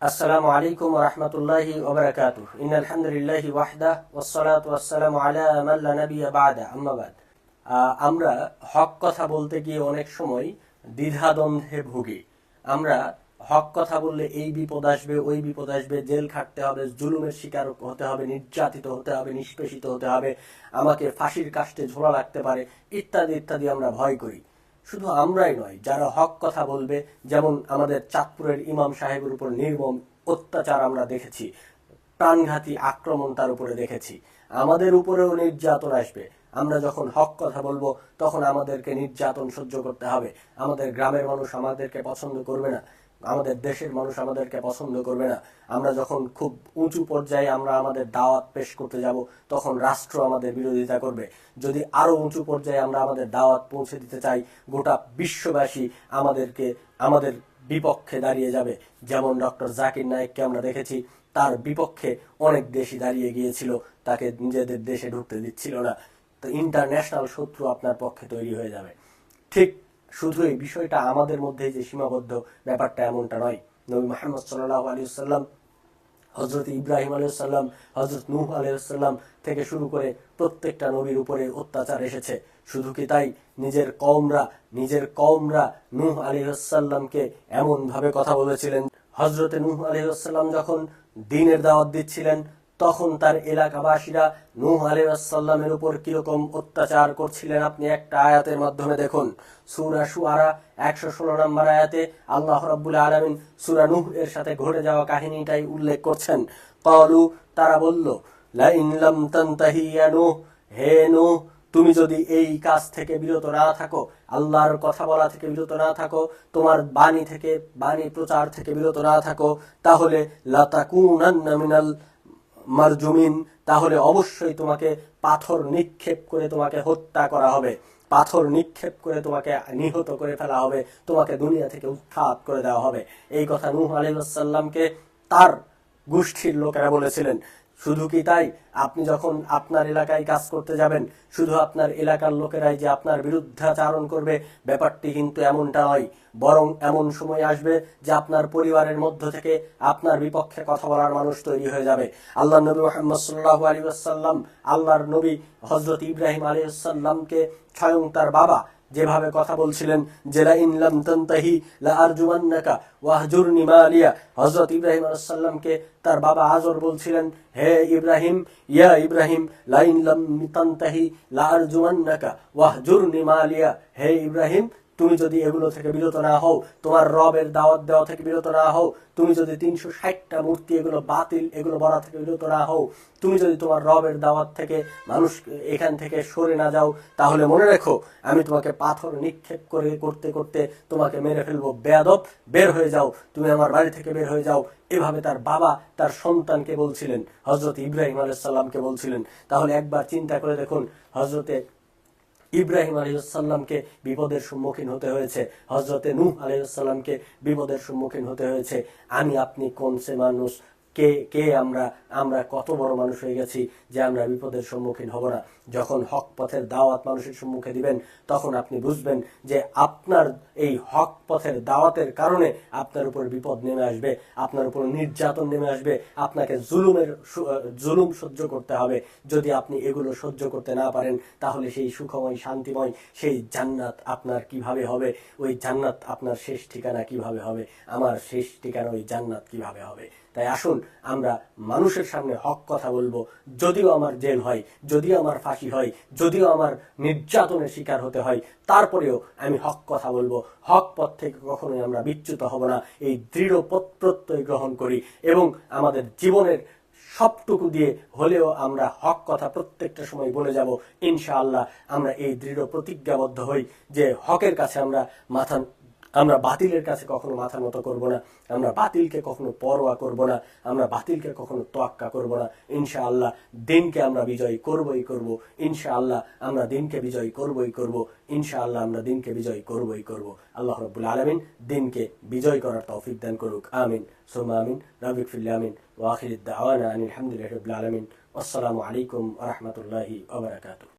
السلام عليكم ورحمة الله وبركاته إن الحمد لله وحده والصلاة والسلام على من لا نبي بعده أما بعد আহ, আমরা হক কথা বলতে গিয়ে অনেক সময় দ্বিধাদ্বন্দ্বে ভুগি আমরা হক কথা বললে এই বিপদ আসবে ওই বিপদ আসবে জেল খাটতে হবে জুলুমের শিকার হতে হবে নির্যাতিত হতে হবে নিষ্পেষিত হতে হবে আমাকে ফাঁসির কাষ্টে ঝোলা লাগতে পারে ইত্যাদি ইত্যাদি আমরা ভয় করি শুধু আমরাই নয়, যারা হক কথা বলবে, যেমন আমাদের চাঁদপুরের ইমাম সাহেবের উপর নির্মম অত্যাচার আমরা দেখেছি, প্রাণঘাতী আক্রমণ তার উপরে দেখেছি, আমাদের উপরেও নির্যাতন আসবে। আমরা যখন হক কথা বলব, তখন আমাদেরকে নির্যাতন সহ্য করতে হবে, আমাদের গ্রামের মানুষ আমাদেরকে পছন্দ করবে না। আমাদের দেশের মানুষ আমাদেরকে পছন্দ করবে না। আমরা যখন খুব উঁচু পর্যায়ে আমরা আমাদের দাওয়াত পেশ করতে যাব, তখন রাষ্ট্র আমাদের বিরোধিতা করবে। যদি আরও উঁচু পর্যায়ে আমরা আমাদের দাওয়াত পৌঁছে দিতে চাই, গোটা বিশ্ববাসী আমাদেরকে, আমাদের বিপক্ষে দাঁড়িয়ে যাবে। যেমন ডক্টর জাকির নায়েককে আমরা দেখেছি, তার বিপক্ষে অনেক দেশই দাঁড়িয়ে গিয়েছিল, তাকে নিজেদের দেশে ঢুকতে দিচ্ছিল না। তো ইন্টারন্যাশনাল শত্রু আপনার পক্ষে তৈরি হয়ে যাবে। ঠিক শুধু এই বিষয়টা আমাদের মধ্যে যে সীমাবদ্ধ ব্যাপারটা এমনটা নয়। নবী মোহাম্মদ সাল্লাহ আলী সাল্লাম হজরত ইব্রাহিম আলাইসাল্লাম হজরত নূহ আলাইসাল্লাম থেকে শুরু করে প্রত্যেকটা নবীর উপরে অত্যাচার এসেছে। শুধু কি তাই? নিজের কওমরা নিজের কওমরা নূহ আলাইসাল্লামকে এমন ভাবে কথা বলেছিলেন। হজরতে নূহ আলাইসাল্লাম যখন দিনের দাওয়াত দিচ্ছিলেন তখন তার এলাকাবাসীরা নূহ আলাইসাল্লামের উপর কীরকম অত্যাচার করছিলেন আপনি একটা আয়াতের মাধ্যমে দেখুন। সুরা সুয়ারা একশো ষোলো নম্বর আয়াতে আল্লাহ রাব্বুল আলমিন সুরা নূহ এর সাথে ঘটে যাওয়া কাহিনীটাই উল্লেখ করছেন। কলু তারা বলল, লাইন লাম তানতাহি হে তুমি যদি এই কাজ থেকে বিরত না থাকো, আল্লাহর কথা বলা থেকে বিরত না থাকো, তোমার বাণী থেকে, বাণী প্রচার থেকে বিরত না থাকো, তাহলে লাতাকুনান্না মিনাল মারজুমিন, তাহলে অবশ্যই তোমাকে পাথর নিক্ষেপ করে তোমাকে হত্যা করা হবে। পাথর নিক্ষেপ করে তোমাকে নিহত করে ফেলা হবে। তোমাকে দুনিয়া থেকে উৎখাত করে দেওয়া হবে। এই কথা নূহ আলিমাসাল্লামকে তার গোষ্ঠীর লোকেরা বলেছিলেন। শুধু কি তাই? আপনি যখন আপনার এলাকায় কাজ করতে যাবেন, শুধু আপনার এলাকার লোকেরাই যে আপনার বিরুদ্ধাচারণ করবে, ব্যাপারটি কিন্তু এমনটা নয়। বরং এমন সময় আসবে যে আপনার পরিবারের মধ্য থেকে আপনার বিপক্ষে কথা বলার মানুষ তৈরি হয়ে যাবে। আল্লাহ নবী মোহাম্মদ সাল্লাহ আলী আসাল্লাম আল্লাহর নবী হজরত ইব্রাহিম আলী আসাল্লামকে স্বয়ং তার বাবা যেভাবে কথা বলছিলেন জেলা ইনলাম তন্তাহি, লা আরজুমান্নাকা, ওয়াহজুরনি মালিয়া। হযরত ইব্রাহিম আলাইহিস সালামকে তার বাবা আজর বলছিলেন, হে ইব্রাহিম, ইয়া ইব্রাহিম, লা ইনলাম তন্তাহি, লা আরজুমান্নাকা ওয়াহজুর নিমালিয়া হে ইব্রাহিম তুমি যদি এগুলো থেকে বিরত না হও, তোমার রবের দাওয়াত দেওয়া থেকে বিরত না হও, তুমি যদি তিনশো ষাটটা মূর্তি এগুলো বাতিল, এগুলো বলা থেকে বিরত না হও, তুমি যদি তোমার রবের দাওয়াত থেকে মানুষ এখান থেকে সরে না যাও, তাহলে মনে রেখো, আমি তোমাকে পাথর নিক্ষেপ করে করতে করতে তোমাকে মেরে ফেলব। বেয়াদব, বের হয়ে যাও। তুমি আমার বাড়ি থেকে বের হয়ে যাও। এভাবে তার বাবা তার সন্তানকে বলছিলেন হজরত ইব্রাহিম আলাইসাল্লামকে বলছিলেন। তাহলে একবার চিন্তা করে দেখুন হজরতে ইব্রাহিম আলহিসাল্লামকে বিপদের সম্মুখীন হতে হয়েছে। হজরতে নূহ আলহিসাল্লামকে বিপদের সম্মুখীন হতে হয়েছে। আমি, আপনি কোন সে মানুষ? কে কে আমরা? আমরা কত বড় মানুষ হয়ে গেছি যে আমরা বিপদের সম্মুখীন হব না। যখন হক পথের দাওয়াত মানুষের সম্মুখে দিবেন, তখন আপনি বুঝবেন যে আপনার এই হক পথের দাওয়াতের কারণে আপনার উপর বিপদ নেমে আসবে, আপনার উপর নির্যাতন নেমে আসবে, আপনাকে জুলুমের জুলুম সহ্য করতে হবে। যদি আপনি এগুলো সহ্য করতে না পারেন, তাহলে সেই সুখময়, শান্তিময়, সেই জান্নাত আপনার কীভাবে হবে? ওই জান্নাত আপনার শেষ ঠিকানা কীভাবে হবে? আমার শেষ ঠিকানা ওই জান্নাত কীভাবে হবে? তাই আসুন, আমরা মানুষের সামনে হক কথা বলব। যদিও আমার জেল হয়, যদিও আমার ফাঁসি হয়, যদিও আমার নির্যাতনের শিকার হতে হয়, তারপরেও আমি হক কথা বলব। হক পথ থেকে কখনোই আমরা বিচ্যুত হব না। এই দৃঢ় প্রত্যয় গ্রহণ করি এবং আমাদের জীবনের সবটুকু দিয়ে হলেও আমরা হক কথা প্রত্যেকটা সময় বলে যাব, ইনশাআল্লাহ আমরা এই দৃঢ় প্রতিজ্ঞাবদ্ধ হই যে হকের কাছে আমরা মাথা আমরা বাতিলের কাছে কখনো মাথা মতো করব না। আমরা বাতিলকে কখনো পরোয়া করব না। আমরা বাতিলকে কখনো তোয়াক্কা করব না। ইনশাআল্লাহ দিনকে আমরা বিজয়ী করবই করব। ইনশাআল্লাহ আমরা দিনকে বিজয়ী করবই করব। ইনশাআল্লাহ আমরা দিনকে বিজয়ী করবই করব। আল্লাহ রব্বুল আলমিন দিনকে বিজয় করার তৌফিক দান করুক। আমিন। সুমা আমিন। রাবিক ফিল্লা আমিন। ওয়াখির দাওয়ানা আনিল হামদুলিল্লাহ রবিল আলমিন। আসসালামু আলাইকুম রহমতুল্লাহি